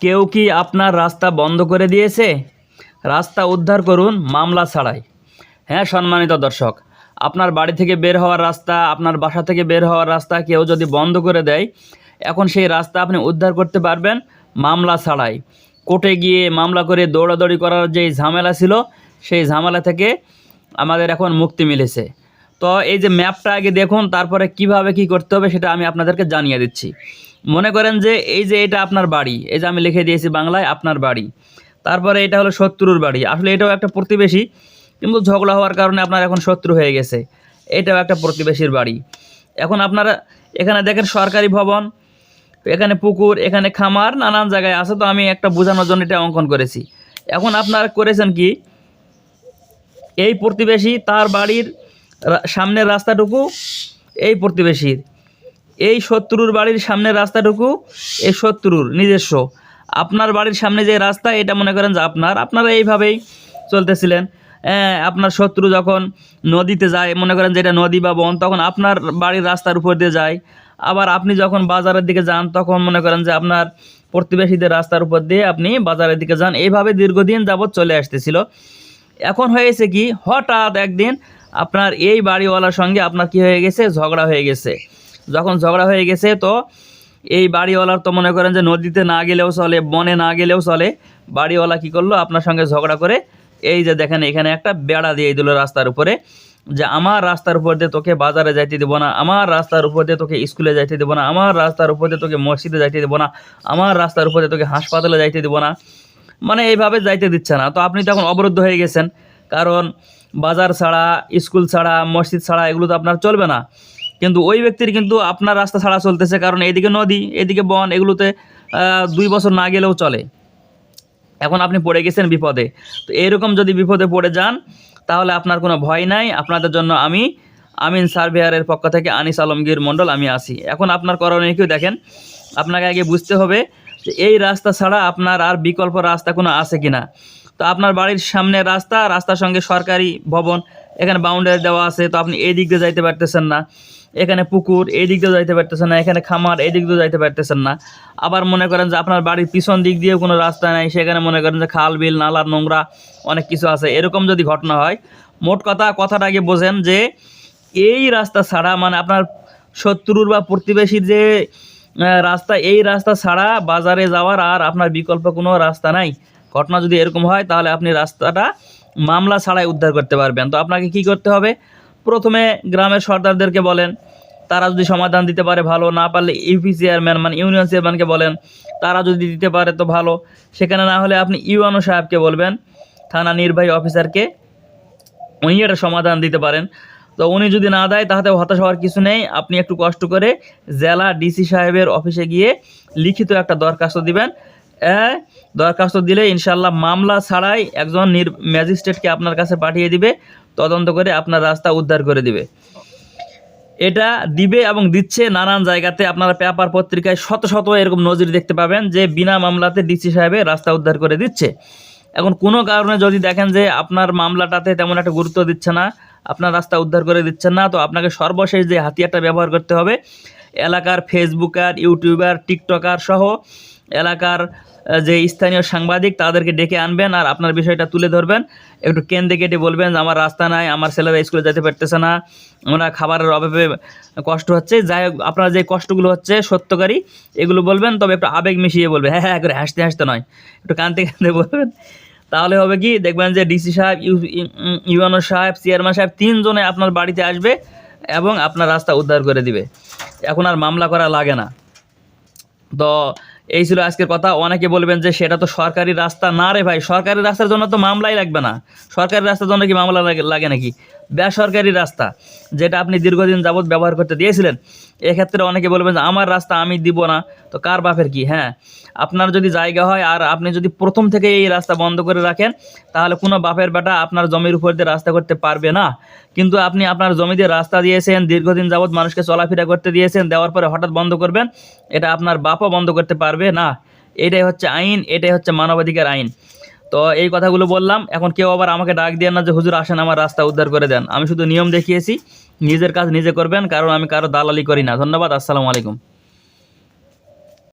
কেউ কি আপনার রাস্তা বন্ধ করে দিয়েছে? রাস্তা উদ্ধার করুন, মামলা ছাড়াই। হ্যাঁ সম্মানিত দর্শক, আপনার বাড়ি থেকে বের হওয়ার রাস্তা, আপনার বাসা থেকে বের হওয়ার রাস্তা কেউ যদি বন্ধ করে দেয়, এখন সেই রাস্তা আপনি উদ্ধার করতে পারবেন, মামলা ছাড়াই। কোর্টে গিয়ে মামলা করে দৌড়াদৌড়ি করার যে ঝামেলা ছিল, সেই ঝামেলা থেকে আমাদের এখন মুক্তি মিলেছে। তো এই যে ম্যাপটা আগে দেখুন, তারপরে কীভাবে কি করতে হবে সেটা আমি আপনাদেরকে জানিয়ে দিচ্ছি। মনে করেন যে এই যে এটা আপনার বাড়ি, এই যে আমি লিখে দিয়েছি বাংলায় আপনার বাড়ি, তারপরে এটা হলো শত্রুর বাড়ি। আসলে এটাও একটা প্রতিবেশী, কিন্তু ঝগড়া হওয়ার কারণে আপনার এখন শত্রু হয়ে গেছে। এটাও একটা প্রতিবেশীর বাড়ি। এখন আপনারা এখানে দেখেন সরকারি ভবন, এখানে পুকুর, এখানে খামার, নানান জায়গায় আছে, তো আমি একটা বোঝানোর জন্য এটা অঙ্কন করেছি। এখন আপনারা করেছেন কি, এই প্রতিবেশী তার বাড়ির সামনের রাস্তাটুকু এই প্রতিবেশীর। এই শত্রুর বাড়ির সামনের রাস্তাটুকু এই শত্রুর নিজস্ব। আপনার বাড়ির সামনে যে রাস্তা, এটা মনে করেন যে আপনার। আপনারা এইভাবেই চলতেছিলেন। আপনার শত্রু যখন নদীতে যায়, মনে করেন যে এটা নদী বা বন, তখন আপনার বাড়ির রাস্তার উপর দিয়ে যায়। আবার আপনি যখন বাজারের দিকে যান, তখন মনে করেন যে আপনার প্রতিবেশীদের রাস্তার উপর দিয়ে আপনি বাজারের দিকে যান। এইভাবে দীর্ঘদিন যাবৎ চলে আসতেছিল। এখন হয়েছে কি, হঠাৎ একদিন আপনার এই বাড়িওয়ালার সঙ্গে আপনার কি হয়ে গেছে? ঝগড়া হয়ে গেছে। যখন ঝগড়া হয়ে গেছে, তো এই বাড়িওয়ালার তো মনে করেন যে নদীতে না গেলেও চলে, বনে না গেলেও চলে। বাড়িওয়ালা কি করল? আপনার সঙ্গে ঝগড়া করে এই যে দেখেন, এখানে একটা বেড়া দিয়ে দিল রাস্তার উপরে যে আমার রাস্তার উপর দিয়ে তোকে বাজারে যাইতে দেবো না, আমার রাস্তার উপর দিয়ে তোকে স্কুলে যাইতে দেবো না, আমার রাস্তার উপর দিয়ে তোকে মসজিদে যাইতে দেবো না, আমার রাস্তার উপর দিয়ে তোকে হাসপাতালে যাইতে দেবো না। মানে এইভাবে যাইতে দিচ্ছে না। তো আপনি তখন অবরুদ্ধ হয়ে গেছেন। কারণ বাজার ছাড়া, স্কুল ছাড়া, মসজিদ ছাড়া এগুলো তো আপনার চলবে না। কিন্তু ওই ব্যক্তির কিন্তু আপনার রাস্তা ছাড়া চলতেছে, কারণ এইদিকে নদী, এদিকে বন, এগুলোতে দুই বছর না গেলেও চলে। এখন আপনি পড়ে গেছেন বিপদে। তো এরকম যদি বিপদে পড়ে যান, তাহলে আপনার কোনো ভয় নাই। আপনাদের জন্য আমি আমিন সার্ভেয়ারের পক্ষ থেকে আনিস আলমগীর মণ্ডল আমি আসি এখন আপনার করণীয় কেউ দেখেন? আপনাকে আগে বুঝতে হবে যে এই রাস্তা ছাড়া আপনার আর বিকল্প রাস্তা কোনো আছে কিনা। তো আপনার বাড়ির সামনে রাস্তা, রাস্তার সঙ্গে সরকারি ভবন এখানে বাউন্ডারি দেওয়া আছে, তো আপনি এই দিক দিয়ে যাইতে পারতেছেন না। এখানে পুকুর এই দিক দিয়ে যাইতে পারতেছেন না। এখানে খামার এই দিক দিয়ে যাইতে পারতেছেন না। আবার মনে করেন যে আপনার বাড়ির পিছন দিক দিয়েও কোনো রাস্তা নাই, সেখানে মনে করেন যে খাল, বিল, নালার নোংরা অনেক কিছু আছে। এরকম যদি ঘটনা হয়, মোট কথা, কথাটা আগে বোঝেন যে এই রাস্তা ছাড়া মানে আপনার শত্রুর বা প্রতিবেশীর যে রাস্তা, এই রাস্তা ছাড়া বাজারে যাওয়ার আর আপনার বিকল্প কোনো রাস্তা নাই। ঘটনা যদি এরকম হয়, তাহলে আপনি রাস্তাটা মামলা ছাড়াই উদ্ধার করতে পারবেন। তো আপনাকে কি করতে হবে? প্রথমে গ্রামের সর্দারদেরকে বলেন, তারা যদি সমাধান দিতে পারে ভালো, না পারলে ইউপি চেয়ারম্যান মানে ইউনিয়ন চেয়ারম্যানকে বলেন, তারা যদি দিতে পারে তো ভালো। সেখানে না হলে আপনি ইউএনও সাহেবকে বলবেন, থানা নির্বাহী অফিসারকে, উনি এটা সমাধান দিতে পারেন। তো উনি যদি না দেয়, তাহলে হতাশ হওয়ার কিছু নেই। আপনি একটু কষ্ট করে জেলা ডিসি সাহেবের অফিসে গিয়ে লিখিত একটা দরখাস্ত দিবেন। দরখাস্ত দিলে ইনশাল্লাহ মামলা ছাড়াই একজন নির ম্যাজিস্ট্রেটকে আপনার কাছে পাঠিয়ে দিবে, তদন্ত করে আপনার রাস্তা উদ্ধার করে দিবে। এটা দিবে এবং দিচ্ছে নানান জায়গাতে, আপনারা পেপার পত্রিকায় শত শত এরকম নজির দেখতে পাবেন যে বিনা মামলাতে ডিসি সাহেবে রাস্তা উদ্ধার করে দিচ্ছে। এখন কোনো কারণে যদি দেখেন যে আপনার মামলাটাতে তেমন একটা গুরুত্ব দিচ্ছে না, আপনার রাস্তা উদ্ধার করে দিচ্ছেন না, তো আপনাকে সর্বশেষ যে হাতিয়ারটা ব্যবহার করতে হবে এলাকার ফেসবুকার ইউটিউবার টিকটকার সহ এলাকার যে স্থানীয় সাংবাদিক তাদেরকে ডেকে আনবেন আর আপনার বিষয়টা তুলে ধরবেন। একটু কেন্দ্রে কেটে বলবেন আমার রাস্তা নাই, আমার ছেলেরা স্কুলে যেতে পারতেছে না আমরা খাবারের অভাবে কষ্ট হচ্ছে। যাই হোক, আপনার যে কষ্টগুলো হচ্ছে সত্যকারী, এগুলো বলবেন, তবে একটু আবেগ মিশিয়ে বলবেন। হ্যাঁ হ্যাঁ করে হাসতে হাসতে নয়, একটু কানতে কানতে বলবেন। তাহলে হবে কি, দেখবেন যে ডিসি সাহেব ইউএনও সাহেব, চেয়ারম্যান সাহেব তিনজনে আপনার বাড়িতে আসবে। এবং আপনার রাস্তা উদ্ধার করে দিবে। এখন আর মামলা করা লাগে না। তো এই ছিল আজকের কথা। অনেকে বলবেন যে সেটা তো সরকারি রাস্তা। না রে ভাই, সরকারি রাস্তার জন্য তো মামলাই লাগবে না। সরকারি রাস্তার জন্য কি মামলা লাগে নাকি? বেসরকারি রাস্তা, যেটা আপনি দীর্ঘদিন যাবৎ ব্যবহার করতে দিয়েছিলেন, এক্ষেত্রে অনেকে বলবেন যে, আমার রাস্তা আমি দিব না। তো কার বাপের কি? হ্যাঁ আপনার যদি জায়গা হয় আর আপনি যদি প্রথম থেকে এই রাস্তা বন্ধ করে রাখেন, তাহলে কোনো বাপের বেটা আপনার জমির উপর দিয়ে রাস্তা করতে পারবে না। কিন্তু আপনি আপনার জমি দিয়ে রাস্তা দিয়েছেন, দীর্ঘদিন যাবৎ মানুষকে চলাফেরা করতে দিয়েছেন, দেওয়ার পরে হঠাৎ বন্ধ করবেন, এটা আপনার বাপও বন্ধ করতে পারবে না। এটাই হচ্ছে আইন, এটাই হচ্ছে মানবাধিকার আইন। তো এই কথাগুলো বললাম। এখন কেউ আবার আমাকে ডাক দিয়ে না যে, হুজুর, আসেন, আমার রাস্তা উদ্ধার করে দেন। আমি শুধু নিয়ম দেখিয়েছি, নিজের কাজ নিজে করবেন, কারণ আমি কারও দালালি করি না। ধন্যবাদ, আসসালামু আলাইকুম।